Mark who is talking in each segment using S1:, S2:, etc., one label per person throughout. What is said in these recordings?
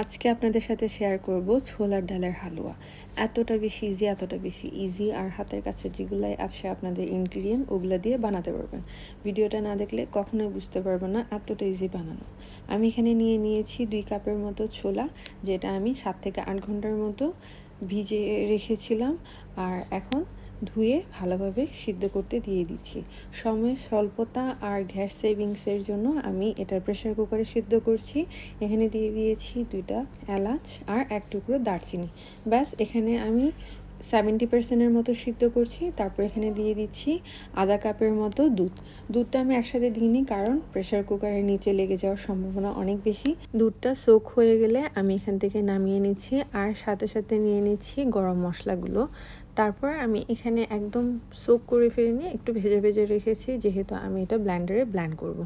S1: আজকে আপনাদের সাথে শেয়ার করব ছোলার ডালের হালুয়া। এতটা বেশি ইজি এতটা বেশি ইজি আর হাতের কাছে যেগুলাই আছে আপনাদের ইনগ্রিডিয়েন্ট ওগুলো দিয়ে বানাতে পারবেন। ভিডিওটা না দেখলে কখনোই বুঝতে পারবেন না এতটা ইজি বানানো। আমি এখানে নিয়ে নিয়েছি দুই কাপের মতো ছোলা, যেটা আমি সাত থেকে আট ঘণ্টার মতো ভিজে রেখেছিলাম। আর এখন ধুয়ে ভালোভাবে সিদ্ধ করতে দিয়ে দিচ্ছি। সময় স্বল্পতা আর গ্যাস সেভিংসের জন্য আমি এটার প্রেশার কুকারে সিদ্ধ করছি। এখানে দিয়ে দিয়েছি দুইটা এলাচ আর এক টুকরো দারচিনি। ব্যাস, এখানে আমি সেভেন্টি পার্সেন্টের মতো সিদ্ধ করছি। তারপর এখানে দিয়ে দিচ্ছি আধা কাপের মতো দুধ। দুধটা আমি একসাথে দিইনি কারণ প্রেশার কুকারের নিচে লেগে যাওয়ার সম্ভাবনা অনেক বেশি। দুধটা সোক হয়ে গেলে আমি এখান থেকে নামিয়ে নিচ্ছি আর সাথে সাথে নিয়ে নিচ্ছি গরম মশলাগুলো। তারপর আমি এখানে একদম সোক করে ফেলে নিয়ে একটু ভেজে ভেজে রেখেছি, যেহেতু আমি এটা ব্ল্যান্ডারে ব্ল্যান্ড করব।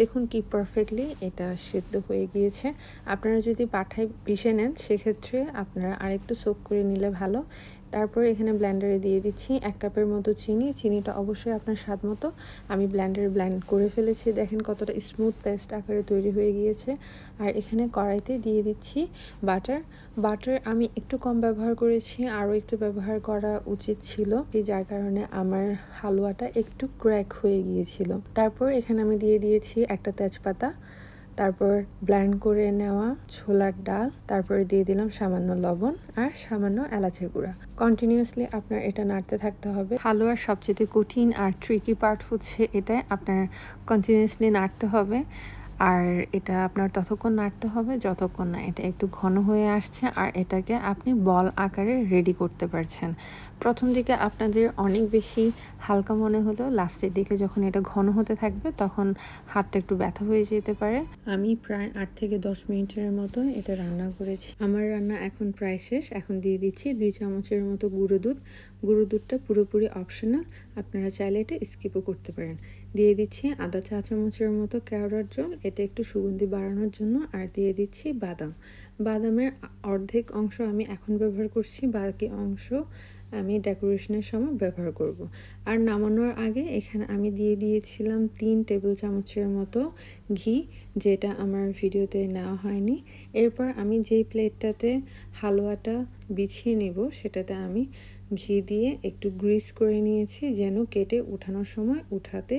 S1: দেখুন কি পারফেক্টলি এটা সেদ্ধ হয়ে গিয়েছে আপনারা যদি পাঠায় পিষে নেন, সেক্ষেত্রে আপনারা আরেকটু সোক করে নিলে ভালো তারপর এখানে ব্ল্যান্ডারে দিয়ে দিচ্ছি এক কাপের মতো চিনি। চিনিটা অবশ্যই আপনার স্বাদ মতো। আমি ব্ল্যান্ডারে ব্ল্যান্ড করে ফেলেছি। দেখেন কতটা স্মুথ পেস্ট আকারে তৈরি হয়ে গিয়েছে। আর এখানে কড়াইতে দিয়ে দিচ্ছি বাটার বাটার আমি একটু কম ব্যবহার করেছি, আরও একটু ব্যবহার করা উচিত ছিল যার কারণে আমার হালুয়াটা একটু ক্র্যাক হয়ে গিয়েছিল। তারপর এখানে আমি দিয়ে দিয়েছি একটা তেজপাতা। তারপর ব্ল্যান্ড করে নেওয়া ছোলার ডাল, তারপরে দিয়ে দিলাম সামান্য লবণ আর সামান্য এলাচের গুঁড়া। কন্টিনিউয়াসলি আপনার এটা নাড়তে থাকতে হবে। হালুয়ার সবচেয়ে কঠিন আর ট্রিকি পার্ট হচ্ছে এটাই। আপনার কন্টিনিউয়াসলি নাড়তে হবে। আর এটা আপনার ততক্ষণ নাড়তে হবে যতক্ষণ না এটা একটু ঘন হয়ে আসছে আর এটাকে আপনি বল আকারে রেডি করতে পারছেন। প্রথম দিকে আপনাদের অনেক বেশি হালকা মনে হলেও লাস্টের দিকে যখন এটা ঘন হতে থাকবে তখন হাতটা একটু ব্যথা হয়ে যেতে পারে। আমি প্রায় আট থেকে দশ মিনিটের মতো এটা রান্না করেছি। আমার রান্না এখন প্রায় শেষ। এখন দিয়ে দিচ্ছি দুই চামচের মতো গুঁড়ো দুধ। গুঁড়ো দুধটা পুরোপুরি অপশনাল আপনারা চাইলে এটা স্কিপও করতে পারেন। দিয়ে দিচ্ছি আদা চা চামচের মতো ক্যারট জল, এটা একটু সুগন্ধি বাড়ানোর জন্য, আর দিয়ে দিচ্ছি বাদাম। বাদামের অর্ধেক অংশ আমি এখন ব্যবহার করছি, বাকি অংশ আমি ডেকোরেশনের সময় ব্যবহার করব। আর নামানোর আগে এখানে আমি দিয়ে দিয়েছিলাম তিন টেবিল চামচের মতো ঘি, যেটা আমার ভিডিওতে নেওয়া হয়নি। এরপর আমি যেই প্লেটটাতে হালুয়াটা বিছিয়ে নেব, সেটাতে আমি ঘি দিয়ে একটু গ্রিস করে নিয়েছি যেন কেটে উঠানোর সময় উঠাতে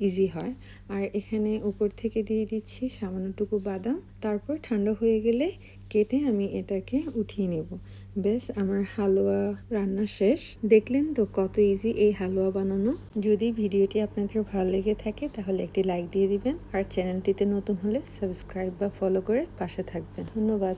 S1: ইজি হয়। আর এখানে উপর থেকে দিয়ে দিচ্ছি সামান্যটুকু বাদাম। তারপর ঠান্ডা হয়ে গেলে কেটে আমি এটাকে উঠিয়ে নেব। বেশ আমার হালুয়া রান্না শেষ। দেখলেন তো কত ইজি এই হালুয়া বানানো। যদি ভিডিওটি আপনাদের ভালো লেগে থাকে তাহলে একটি লাইক দিয়ে দিবেন। আর চ্যানেলটিতে নতুন হলে সাবস্ক্রাইব বা ফলো করে পাশে থাকবেন। ধন্যবাদ।